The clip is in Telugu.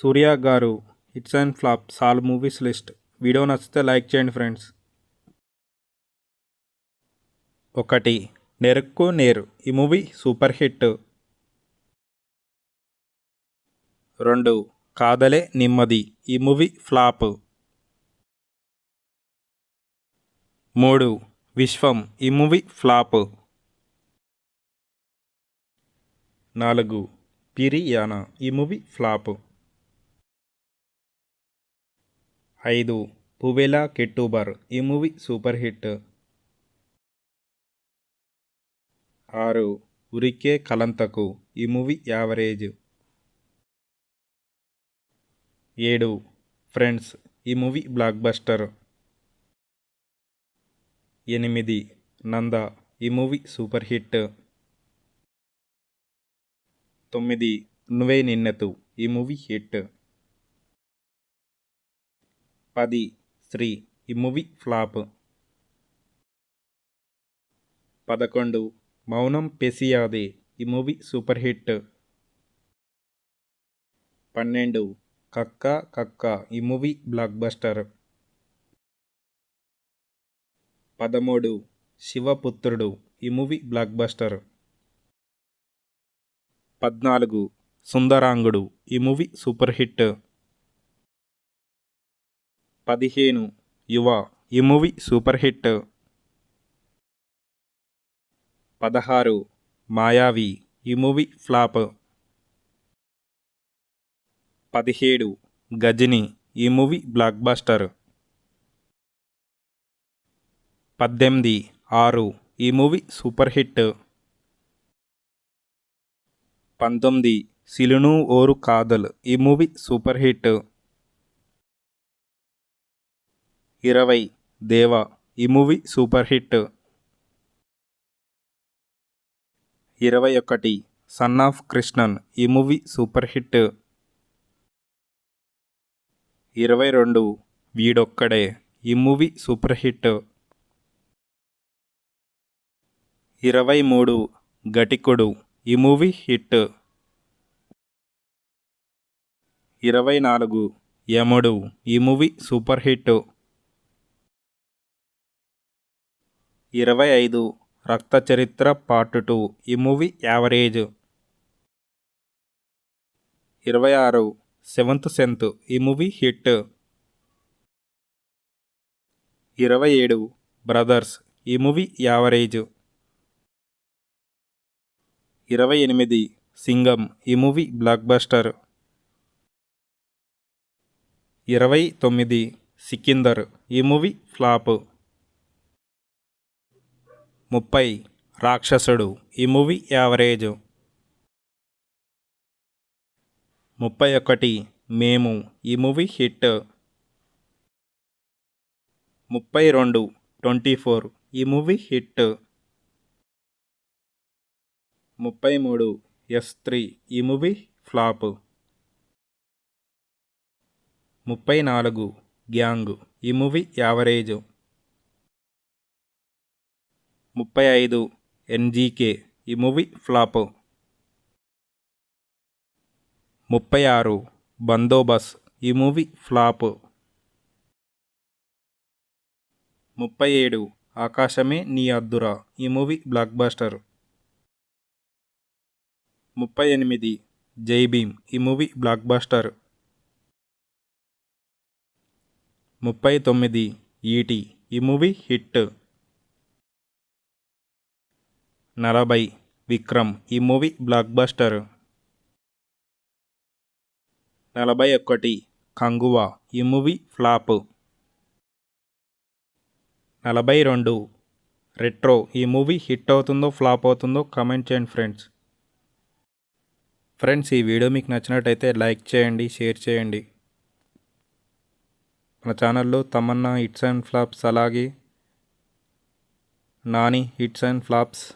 సూర్య గారు హిట్స్ అండ్ ఫ్లాప్ సాల్ మూవీస్ లిస్ట్ వీడియో నచ్చితే లైక్ చేయండి ఫ్రెండ్స్. ఒకటి నెరుక్కు నేరు. ఈ మూవీ సూపర్ హిట్. రెండు కాదలే నిమ్మది. ఈ మూవీ ఫ్లాప్. మూడు విశ్వం. ఈ మూవీ ఫ్లాప్. నాలుగు పిరియానా ఈ మూవీ ఫ్లాప్. ఐదు. పువెలా కెట్టూబర్? ఈ మూవీ సూపర్ హిట్. ఆరు. ఉరికే కలంతకు. ఈ మూవీ యావరేజ్. ఏడు. ఫ్రెండ్స్ ఈ మూవీ బ్లాక్ బస్టర్ ఎనిమిది. నంద ఈ మూవీ సూపర్ హిట్. తొమ్మిది. నువ్వే నిన్నెతు ఈ మూవీ హిట్. పది శ్రీ ఈ మూవీ ఫ్లాప్. పదకొండు మౌనం పెసియాదే ఈ మూవీ సూపర్ హిట్. పన్నెండు కక్క కక్క ఈ మూవీ బ్లాక్ బస్టర్. పదమూడు శివపుత్రుడు ఈ మూవీ బ్లాక్ బస్టర్. పద్నాలుగు సుందరాంగుడు ఈ మూవీ సూపర్ హిట్. పదిహేను. యువ ఈ మూవీ సూపర్ హిట్. పదహారు. మాయావి ఈ మూవీ ఫ్లాప్. పదిహేడు. గజని ఈ మూవీ బ్లాక్ పద్దెనిమిది. ఆరు ఈ మూవీ సూపర్ హిట్. పంతొమ్మిది. సిలును ఓరు కాదల్ ఈ మూవీ సూపర్ హిట్. ఇరవై దేవ ఈ మూవీ సూపర్ హిట్. ఇరవై ఒకటి సన్ ఆఫ్ కృష్ణన్ ఈ మూవీ సూపర్ హిట్. ఇరవై రెండు వీడొక్కడే ఈ మూవీ సూపర్ హిట్. ఇరవై మూడు గటికుడు ఈ మూవీ హిట్. ఇరవై నాలుగు యముడు ఈ మూవీ సూపర్ హిట్. ఇరవై ఐదు రక్త చరిత్ర పార్ట్ టూ ఈ మూవీ యావరేజ్. ఇరవై ఆరు సెవెంత్ సెంత్ ఈ మూవీ హిట్. ఇరవై ఏడు బ్రదర్స్ ఈ మూవీ యావరేజ్. ఇరవై ఎనిమిది సింగం ఈ మూవీ బ్లాక్ బస్టర్. ఇరవై తొమ్మిది సికిందర్ ఈ మూవీ ఫ్లాప్. ముప్పై రాక్షసుడు. ఈ మూవీ యావరేజ్. ముప్పై ఒకటి మేము. ఈ మూవీ హిట్. ముప్పై రెండు ట్వంటీ ఫోర్. ఈ మూవీ హిట్. ముప్పై మూడు ఎస్ త్రీ. ఈ మూవీ ఫ్లాప్. ముప్పై నాలుగు గ్యాంగ్. ఈ మూవీ యావరేజ్. ముప్పై ఐదు ఎన్జీకే ఈ మూవీ ఫ్లాప్. ముప్పై ఆరు బందోబస్. ఈ మూవీ ఫ్లాప్. ముప్పై ఏడు ఆకాశమే నీ అద్దురా. ఈ మూవీ బ్లాక్ బాస్టర్. ముప్పై ఎనిమిది జై భీమ్. ఈ మూవీ బ్లాక్ బాస్టర్. ముప్పై తొమ్మిది ఈటీ. ఈ మూవీ హిట్. నలభై విక్రమ్ ఈ మూవీ బ్లాక్ బస్టర్ నలభై ఒకటి కంగువా ఈ మూవీ ఫ్లాప్. నలభై రెండు రెట్రో ఈ మూవీ హిట్ అవుతుందో ఫ్లాప్ అవుతుందో కామెంట్ చేయండి ఫ్రెండ్స్. ఫ్రెండ్స్ ఈ వీడియో మీకు నచ్చినట్టయితే లైక్ చేయండి షేర్ చేయండి. మన ఛానల్లో తమన్నా హిట్స్ అండ్ ఫ్లాప్స్ అలాగే నాని హిట్స్ అండ్ ఫ్లాప్స్